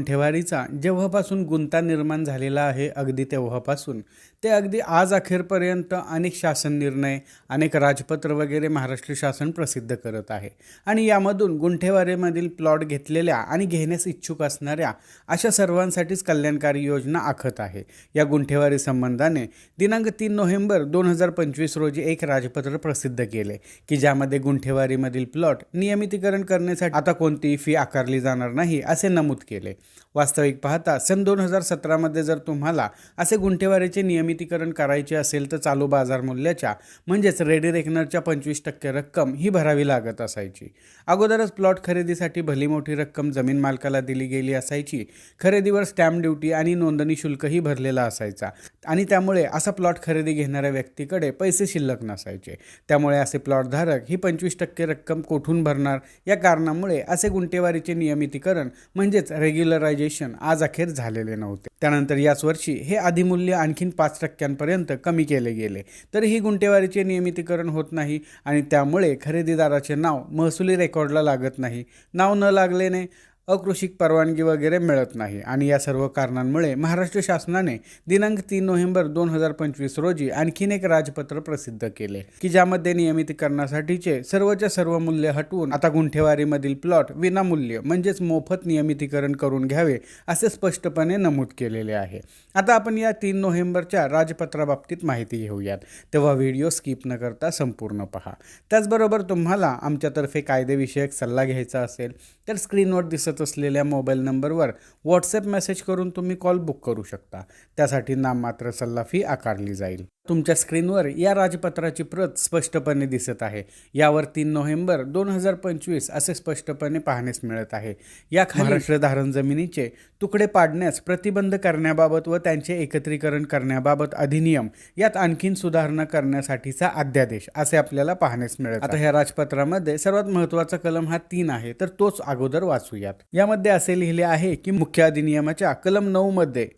गुंठेवारीचा जेव्हापासून गुंता निर्माण झालेला आहे अगदी तेव्हापासून. ते अगदी आज अखेरपर्यंत अनेक शासन निर्णय अनेक राजपत्र वगैरे महाराष्ट्र शासन प्रसिद्ध करत आहे. आणि यामधून गुंठेवारीमधील प्लॉट घेतलेल्या आणि घेण्यास इच्छुक असणाऱ्या अशा सर्वांसाठीच कल्याणकारी योजना आखत आहे. या गुंठेवारी संबंधाने दिनांक तीन नोव्हेंबर दोन हजार पंचवीस रोजी एक राजपत्र प्रसिद्ध केले की ज्यामध्ये गुंठेवारीमधील प्लॉट नियमितीकरण करण्यासाठी आता कोणतीही फी आकारली जाणार नाही असे नमूद केले. वास्तविक पाहता सन दोन हजार सतरामध्ये जर तुम्हाला असे गुंठेवारीचे नियमितीकरण करायचे असेल तर चालू बाजार मूल्याच्या म्हणजेच रेडी रेकनरच्या पंचवीस टक्के रक्कम ही भरावी लागत असायची. अगोदरच प्लॉट खरेदीसाठी भली मोठी रक्कम जमीन मालकाला दिली गेली असायची. खरेदीवर स्टॅम्प ड्युटी आणि नोंदणी शुल्कही भरलेला असायचा. आणि त्यामुळे असा प्लॉट खरेदी घेणाऱ्या व्यक्तीकडे पैसे शिल्लक नसायचे. त्यामुळे असे प्लॉटधारक ही पंचवीस टक्के रक्कम कोठून भरणार? या कारणामुळे असे गुंटेवारीचे नियमितीकरण म्हणजेच रेग्युलरायझेशन आज अखेर झालेले नव्हते. त्यानंतर याच वर्षी हे अधिमूल्य आणखीन पाच टक्क्यांपर्यंत कमी केले गेले. तर ही गुंटेवारीचे नियमितीकरण होत नाही आणि त्यामुळे खरेदीदाराचे नाव महसुली रेकॉर्डला लागत नाही. नाव न लागल्याने अकृषिक परवानगी वगैरे मिळत नाही. आणि या सर्व कारणांमुळे महाराष्ट्र शासनाने दिनांक तीन नोव्हेंबर दोन हजार पंचवीस रोजी आणखीन एक राजपत्र प्रसिद्ध केले. की ज्यामध्ये नियमितीकरणासाठीचे सर्वच्या सर्व मूल्य हटवून आता गुंठेवारीमधील प्लॉट विनामूल्य म्हणजेच मोफत नियमितीकरण करून घ्यावे असे स्पष्टपणे नमूद केलेले आहे. आता आपण या तीन नोव्हेंबरच्या राजपत्राबाबतीत माहिती घेऊयात. तेव्हा व्हिडिओ स्किप न करता संपूर्ण पहा. त्याचबरोबर तुम्हाला आमच्यातर्फे कायदेविषयक सल्ला घ्यायचा असेल तर स्क्रीनवर दिसत असलेल्या मोबाईल नंबरवर व्हॉट्सअप मेसेज करून तुम्ही कॉल बुक करू शकता. त्यासाठी नाममात्र सल्ला फी आकारली जाईल. तुमच्या स्क्रीनवर या राजपत्राची प्रत स्पष्टपणे दिसत आहे. यावर तीन नोव्हेंबर दोन हजार पंचवीस असे स्पष्टपणे पाहण्यास मिळत आहे. या महाराष्ट्र धारण जमिनीचे तुकडे पाडण्यास प्रतिबंध करण्याबाबत व त्यांचे एकत्रीकरण करण्याबाबत अधिनियम यात आणखीन सुधारणा करण्यासाठीचा अध्यादेश असे आपल्याला पाहण्यास मिळत आता ह्या राजपत्रामध्ये सर्वात महत्त्वाचा कलम हा तीन आहे. तर तोच अगोदर वाचूयात. यामध्ये असे लिहिले आहे की मुख्य अधिनियमाच्या कलम नऊ मध्ये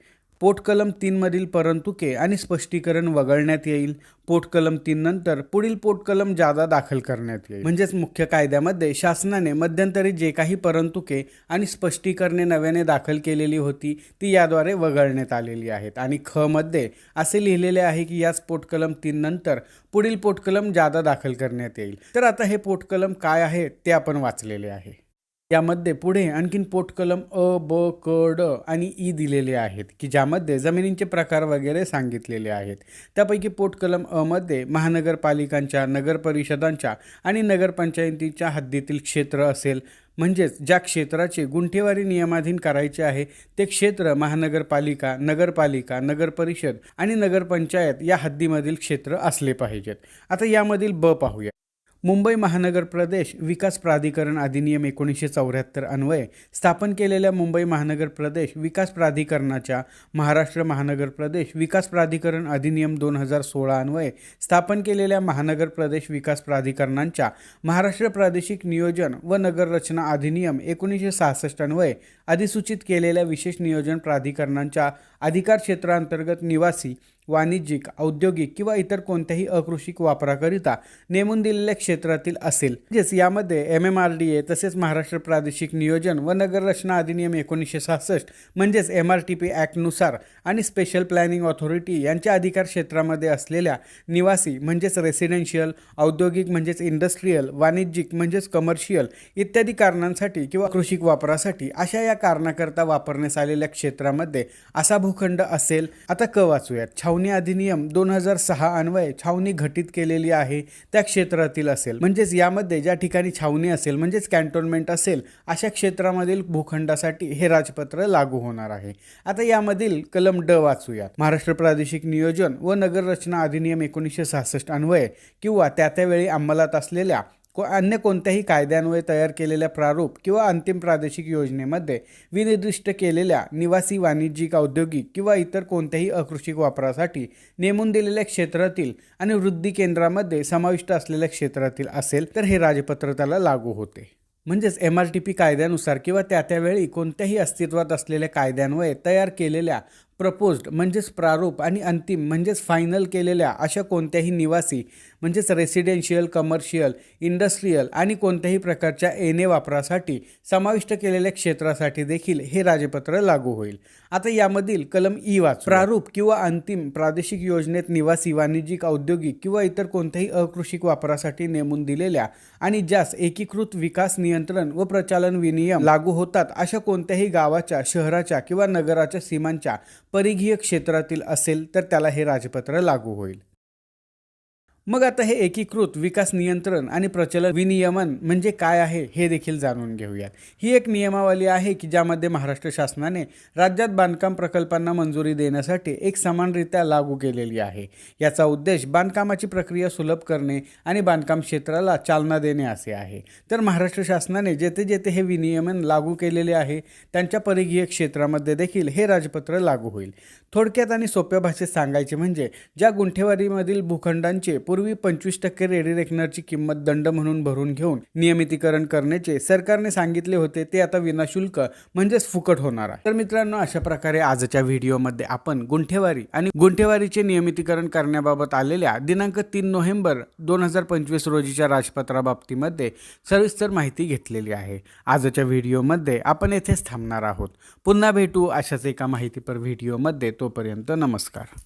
तीनमधील परंतुके आणि स्पष्टीकरण वगळण्यात येईल. पोटकलम तीन नंतर पुढील पोटकलम जादा दाखल करण्यात येईल. म्हणजेच मुख्य कायद्यामध्ये शासनाने मध्यंतरी जे काही परंतुके आणि स्पष्टीकरणे नव्याने दाखल केलेली होती ती याद्वारे वगळण्यात आलेली आहेत. आणि ख मध्ये असे लिहिलेले आहे की याच पोटकलम तीन नंतर पुढील पोटकलम जादा दाखल करण्यात येईल. तर आता हे पोटकलम काय आहे ते आपण वाचलेले आहे. यामध्ये पुढे आणखीन पोटकलम अ ब क ड आणि ई दिलेले आहेत की ज्यामध्ये जमिनींचे प्रकार वगैरे सांगितलेले आहेत. त्यापैकी पोटकलम अ मध्ये महानगरपालिकांच्या नगरपरिषदांच्या आणि नगरपंचायतीच्या हद्दीतील क्षेत्र असेल. म्हणजेच ज्या क्षेत्राचे गुंठेवारी नियमाधीन करायचे आहे ते क्षेत्र महानगरपालिका नगरपालिका नगरपरिषद आणि नगरपंचायत या हद्दीमधील क्षेत्र असले पाहिजेत. आता यामधील ब पाहूया. मुंबई महानगर प्रदेश विकास प्राधिकरण अधिनियम एकोणीसशे चौऱ्याहत्तर अन्वये स्थापन केलेल्या मुंबई महानगर प्रदेश विकास प्राधिकरणाच्या महाराष्ट्र महानगर प्रदेश विकास प्राधिकरण अधिनियम दोन हजार सोळा अन्वये स्थापन केलेल्या महानगर प्रदेश विकास प्राधिकरणांच्या महाराष्ट्र प्रादेशिक नियोजन व नगररचना अधिनियम एकोणीसशे सहासष्ट अन्वये अधिसूचित केलेल्या विशेष नियोजन प्राधिकरणांच्या अधिकार क्षेत्रांतर्गत निवासी वाणिज्यिक औद्योगिक किंवा इतर कोणत्याही अकृषिक वापराकरिता नेमून दिलेल्या क्षेत्रातील असेल. म्हणजेच यामध्ये M M R D A तसेच महाराष्ट्र प्रादेशिक नियोजन व नगररचना अधिनियम एकोणीसशे सहासष्ट म्हणजेच एम आर टी पी ॲक्टनुसार आणि स्पेशल प्लॅनिंग ऑथॉरिटी यांच्या अधिकार क्षेत्रामध्ये असलेल्या निवासी म्हणजेच रेसिडेन्शियल औद्योगिक म्हणजेच इंडस्ट्रीयल वाणिज्यिक म्हणजेच कमर्शियल इत्यादी कारणांसाठी किंवा कृषिक वापरासाठी अशा या कारणाकरता वापरण्यात आलेल्या क्षेत्रामध्ये असा भूखंड असेल. आता क वाचूयात. छावणी अधिनियम दोन हजार सहा अन्वये छावणी घटित केलेली आहे त्या क्षेत्रातील असेल. म्हणजेच यामध्ये ज्या ठिकाणी छावणी असेल म्हणजेच कॅन्टोन्मेंट असेल अशा क्षेत्रामधील भूखंडासाठी हे राजपत्र लागू होणार आहे. आता यामधील कलम ड वाचूयात. महाराष्ट्र प्रादेशिक नियोजन व नगररचना अधिनियम एकोणीसशे सहासष्ट अन्वये किंवा त्या त्यावेळी अंमलात असलेल्या को अन्य कोणत्याही कायद्यान्वये तयार केलेल्या प्रारूप किंवा अंतिम प्रादेशिक योजनेमध्ये विनिर्दिष्ट केलेल्या निवासी वाणिज्यिक औद्योगिक किंवा इतर कोणत्याही अकृषिक वापरासाठी नेमून दिलेल्या क्षेत्रातील आणि वृद्धी केंद्रामध्ये समाविष्ट असलेल्या क्षेत्रातील असेल तर हे राजपत्र त्याला लागू होते. म्हणजेच एम आर टी पी कायद्यानुसार किंवा त्या त्यावेळी कोणत्याही अस्तित्वात असलेल्या कायद्यान्वये तयार केलेल्या प्रपोज्ड म्हणजेच प्रारूप आणि अंतिम म्हणजेच फायनल केलेल्या अशा कोणत्याही निवासी म्हणजेच रेसिडेन्शियल कमर्शियल इंडस्ट्रीयल आणि कोणत्याही प्रकारच्या एने वापरासाठी समाविष्ट केलेल्या क्षेत्रासाठी देखील हे राजपत्र लागू होईल. आता यामधील कलम ई वाच प्रारूप किंवा अंतिम प्रादेशिक योजनेत निवासी वाणिज्यिक औद्योगिक किंवा इतर कोणत्याही अकृषिक वापरासाठी नेमून दिलेल्या आणि ज्यास एकीकृत विकास नियंत्रण व प्रचालन विनियम लागू होतात अशा कोणत्याही गावाच्या शहराच्या किंवा नगराच्या सीमांच्या परिघीय क्षेत्रातील असेल तर त्याला हे राजपत्र लागू होईल. मग आता हे एकीकृत विकास नियंत्रण आणि प्रचलन विनियमन म्हणजे काय आहे हे देखील जाणून घेऊयात. ही एक नियमावली आहे की ज्यामध्ये महाराष्ट्र शासनाने राज्यात बांधकाम प्रकल्पांना मंजुरी देण्यासाठी एक समानरित्या लागू केलेली आहे. याचा उद्देश बांधकामाची प्रक्रिया सुलभ करणे आणि बांधकाम क्षेत्राला चालना देणे असे आहे. तर महाराष्ट्र शासनाने जेथे जेथे हे विनियमन लागू केलेले आहे त्यांच्या परिघीय क्षेत्रामध्ये देखील हे राजपत्र लागू होईल. थोडक्यात आणि सोप्या भाषेत सांगायचे म्हणजे ज्या गुंठेवारीमधील भूखंडांचे पूर्वी पंचवीस टक्के रेडी रेकनरची किंमत दंड म्हणून भरून घेऊन नियमितीकरण करण्याचे सरकारने सांगितले होते ते आता विनाशुल्क म्हणजेच फुकट होणार आहे. तर मित्रांनो अशा प्रकारे आजच्या व्हिडिओमध्ये आपण गुंठेवारी आणि गुंठेवारीचे नियमितीकरण करण्याबाबत आलेल्या दिनांक तीन नोव्हेंबर दोन हजार पंचवीस रोजीच्या राजपत्राबाबतीमध्ये सविस्तर माहिती घेतलेली आहे. आजच्या व्हिडिओमध्ये आपण येथेच थांबणार आहोत. पुन्हा भेटू अशाच एका माहितीपर व्हिडिओमध्ये. तोपर्यंत नमस्कार.